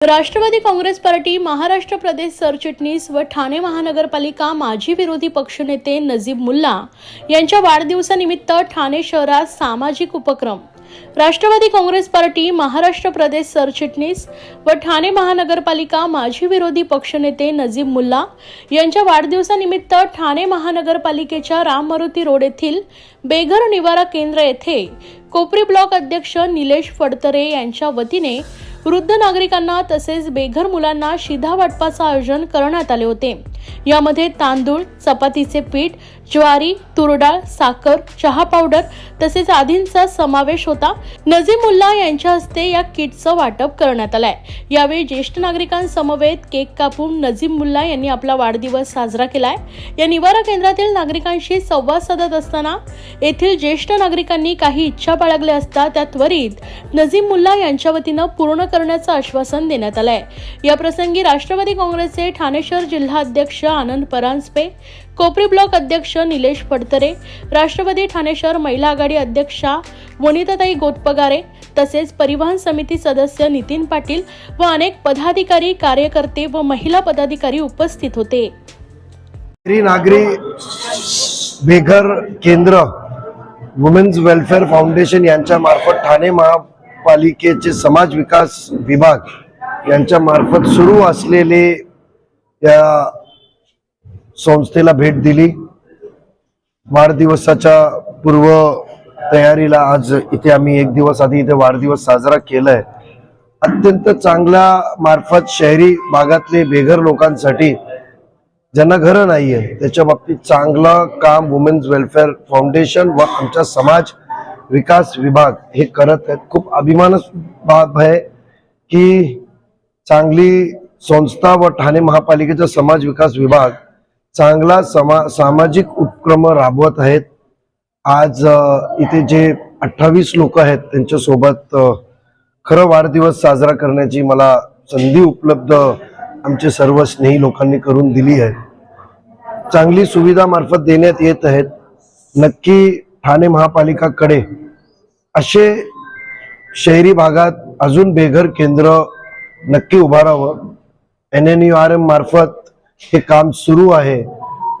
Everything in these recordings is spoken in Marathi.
राष्ट्रवादी काँग्रेस पार्टी महाराष्ट्र प्रदेश सरचिटणीस व ठाणे महानगरपालिका माजी विरोधी पक्षनेते नजीब मुल्ला यांच्या वाढदिवसानिमित्त ठाणे शहरात सामाजिक उपक्रम. राष्ट्रवादी काँग्रेस पार्टी महाराष्ट्र प्रदेश सरचिटणीस व ठाणे महानगरपालिका माजी विरोधी पक्षनेते नजीब मुल्ला यांच्या वाढदिवसानिमित्त ठाणे महानगरपालिकेच्या राम मारुती रोड येथील बेघर निवारा केंद्र येथे कोपरी ब्लॉक अध्यक्ष निलेश फडतरे यांच्या वतीने वृद्ध नागरिकांना तसेच बेघर मुलांना शिधा वाटपाचं आयोजन करण्यात आले होते. यामध्ये तांदूळ चपातीचे पीठ ज्वारी तुरडाळ साखर चहा पावडर तसेच आदींचा समावेश होता. नजीमुल्ला यांच्या हस्ते या किटचं वाटप करण्यात आलंय. यावेळी ज्येष्ठ नागरिकांसमवेत केक कापून नजीमुल्ला यांनी आपला वाढदिवस साजरा केलाय. या निवारा केंद्रातील नागरिकांशी संवाद साधत असताना येथील ज्येष्ठ नागरिकांनी काही इच्छा बाळगल्या असता त्या त्वरित नजीमुल्ला यांच्या वतीनं पूर्ण करण्याचं आश्वासन देण्यात आलंय. या प्रसंगी राष्ट्रवादी काँग्रेसचे ठाणे शहर जिल्हा अध्यक्ष आनंद परांजपे कोपरी ब्लॉक अध्यक्ष निलेश फडतरे राष्ट्रवादी ठाणे शहर महिला आघाडी अध्यक्षा वनिताताई गोटपगारे तसेच परिवहन समिती सदस्य नितीन पाटील व अनेक पदाधिकारी कार्यकर्ते व महिला पदाधिकारी उपस्थित होते. श्री नागरी बेघर केंद्र वुमेन्स वेलफेअर फाउंडेशन यांच्या मार्फत ठाणे महा पालिकेचे समाज विकास विभाग यांच्या मार्फत सुरू असलेले या संस्थेला भेट दिली. वाढदिवसाच्या पूर्व तयारीला आज इथे आम्ही एक दिवस आधी इथे वाढदिवस साजरा केलाय. अत्यंत चांगल्या मार्फत शहरी भागातले बेघर लोकांसाठी ज्यांना घरं नाहीये. त्याच्या बाबतीत चांगलं काम वुमेन्स वेलफेअर फाउंडेशन व आमचा समाज विकास विभाग हे करत आहेत. खूप अभिमानच बाब आहे की चांगली संस्था व ठाणे महापालिकेचा समाज विकास विभाग चांगला समा सामाजिक उपक्रम राबवत आहेत. आज इथे जे अठ्ठावीस लोक आहेत त्यांच्यासोबत खरं वाढदिवस साजरा करण्याची मला संधी उपलब्ध आमचे सर्व स्नेही लोकांनी करून दिली आहे. चांगली सुविधा मार्फत देण्यात येत आहेत. नक्की ठाणे महापालिकाकडे असे शहरी भागात अजून बेघर केंद्र नक्की उभारावं. N N U R M मार्फत हे काम सुरू आहे.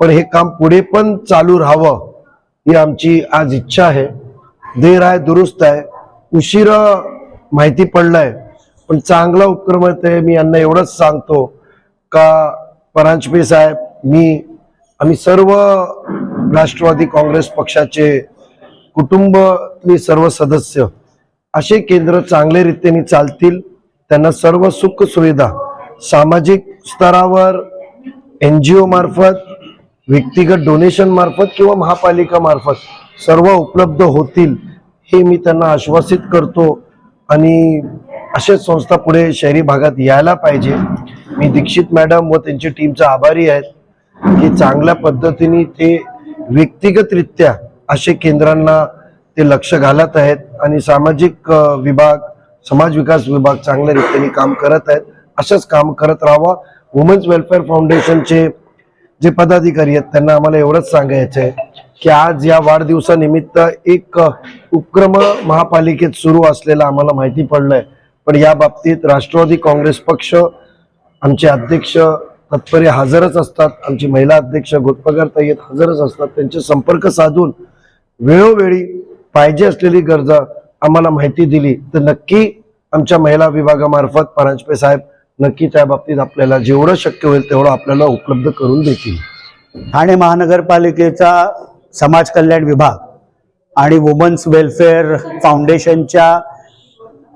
पण हे काम पुढे पण चालू राहावं ही आमची आज इच्छा आहे. देर आहे दुरुस्त आहे. उशीर माहिती पडलाय. पण चांगला उपक्रम आहे ते मी यांना एवढंच सांगतो. का परांजपे साहेब मी आम्ही सर्व राष्ट्रवादी काँग्रेस पक्षाचे कुटुंबातली सर्व सदस्य असे केंद्र चांगल्या रीतीने चालतील त्यांना सर्व सुख सुविधा सामाजिक स्तरावर एन जी ओ मार्फत व्यक्तिगत डोनेशन मार्फत किंवा महापालिका मार्फत सर्व उपलब्ध होतील हे मी त्यांना आश्वासित करतो आणि अशाच संस्था पुढे शहरी भागात यायला पाहिजे. मी दीक्षित मॅडम व त्यांची टीमचा आभारी आहेत की चांगल्या पद्धतीने ते व्यक्तिगतरित्या असे केंद्रांना ते लक्ष घालत आहेत आणि सामाजिक विभाग समाज विकास विभाग चांगल्या रीतीने काम करत आहेत. असंच काम करत राहावं. वुमेन्स वेलफेअर फाउंडेशनचे जे पदाधिकारी आहेत त्यांना आम्हाला एवढंच सांगायचं आहे की आज या वाढदिवसानिमित्त एक उपक्रम महापालिकेत सुरू असलेला आम्हाला माहिती पडलंय. पण या बाबतीत राष्ट्रवादी काँग्रेस पक्ष आमचे अध्यक्ष तत्परे हजरच असतात. आमची महिला अध्यक्ष गोतपगार ताई हजरच असतात. त्यांचे संपर्क साधून वेळोवेळी पाहिजे असलेली गरजा आम्हाला माहिती दिली तर नक्की आमच्या महिला विभागामार्फत परांजपे साहेब नक्की त्या बाबतीत आपल्याला जेवढं शक्य होईल तेवढं आपल्याला उपलब्ध करून देतील. ठाणे महानगरपालिकेचा समाज कल्याण विभाग आणि वुमन्स वेलफेअर फाउंडेशनच्या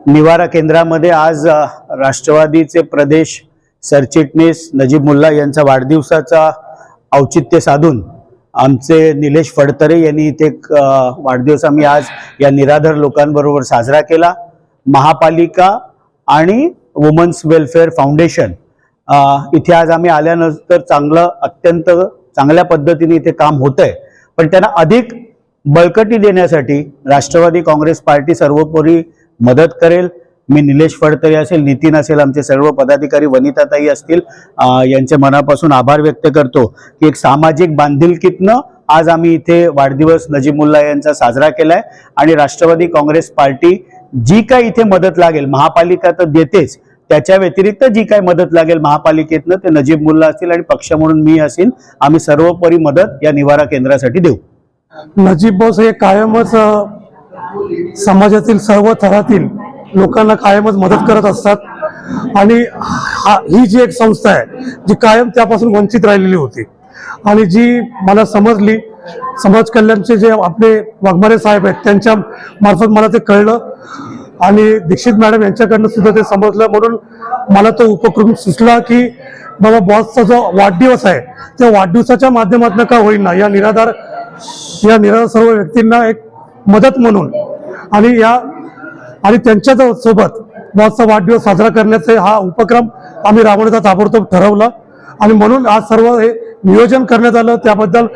निवारा केंद्रामध्ये आज राष्ट्रवादीचे प्रदेश सरचिटणीस नजीब मुल्ला यांचा वाढदिवसाचा औचित्य साधून आमचे निलेश फडतरे यांनी इथे एक, वाढदिवस आम्ही आज या निराधार लोकांबरोबर साजरा केला. महापालिका आणि वुमन्स वेलफेअर फाउंडेशन इथे आज आम्ही आल्यानंतर चांगलं अत्यंत चांगल्या पद्धतीने इथे काम होतंय. आहे पण त्यांना अधिक बळकटी देण्यासाठी राष्ट्रवादी काँग्रेस पार्टी सर्वोपरी मदत करेल. मी निलेश फडतरे असेल नितीन असेल आमचे सर्व पदाधिकारी वनिताताई असतील यांचे मनापासून आभार व्यक्त करतो की एक सामाजिक बांधिलकीतनं आज आम्ही इथे वाढदिवस नजीमुल्ला यांचा साजरा केलाय आणि राष्ट्रवादी काँग्रेस पार्टी जी काही इथे मदत लागेल महापालिका तर देतेच त्याच्या व्यतिरिक्त जी काय मदत लागेल महापालिकेतनं ते नजीब मुल्ला असतील आणि पक्ष म्हणून मी असेल आम्ही सर्वोपरी मदत या निवारा केंद्रासाठी देऊ. नजीब बोस हे कायमच समाजातील सर्व थरातील लोकांना कायमच मदत करत असतात. आणि हा ही जी एक संस्था आहे जी कायम त्यापासून वंचित राहिलेली होती. आणि जी मला समजली समाज कल्याणचे जे आपले वाघमारे साहेब आहेत त्यांच्या मार्फत मला ते कळलं. आणि दीक्षित मॅडम यांच्याकडनं सुद्धा ते समजलं. म्हणून मला तो उपक्रम सुचला की बाबा बॉसचा जो वाढदिवस आहे त्या वाढदिवसाच्या माध्यमातून का होईना या निराधार या निराधार सर्व व्यक्तींना एक मदत म्हणून आणि या आणि त्यांच्यासोबत बॉसचा वाढदिवस साजरा करण्याचा हा उपक्रम आम्ही राबवण्याचा ताबडतोब ठरवला. आणि म्हणून आज सर्व हे नियोजन करण्यात आलं. त्याबद्दल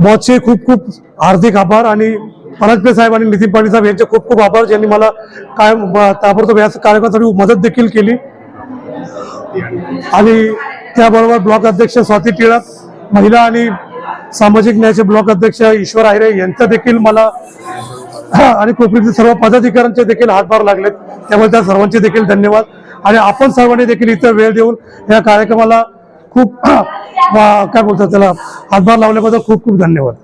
बॉसचे खूप खूप हार्दिक आभार. आणि पराजपे साहेब आणि नितीन पाटील साहेब यांचे खूप खूप आभार. ज्यांनी मला काय ताबडतोब या कार्यक्रमासाठी मदत देखील केली. आणि त्याबरोबर ब्लॉक अध्यक्ष स्वाती टिळक महिला आणि सामाजिक न्यायाचे ब्लॉक अध्यक्ष ईश्वर आहिरे यांचं देखील मला आणि कोपरीतील सर्व पदाधिकाऱ्यांचे देखील हातभार लागलेत. त्यामुळे त्या सर्वांचे देखील धन्यवाद. आणि आपण सर्वांनी देखील इथं वेळ देऊन या कार्यक्रमाला खूप काय बोलतात त्याला? हातभार लावल्याबद्दल खूप खूप धन्यवाद.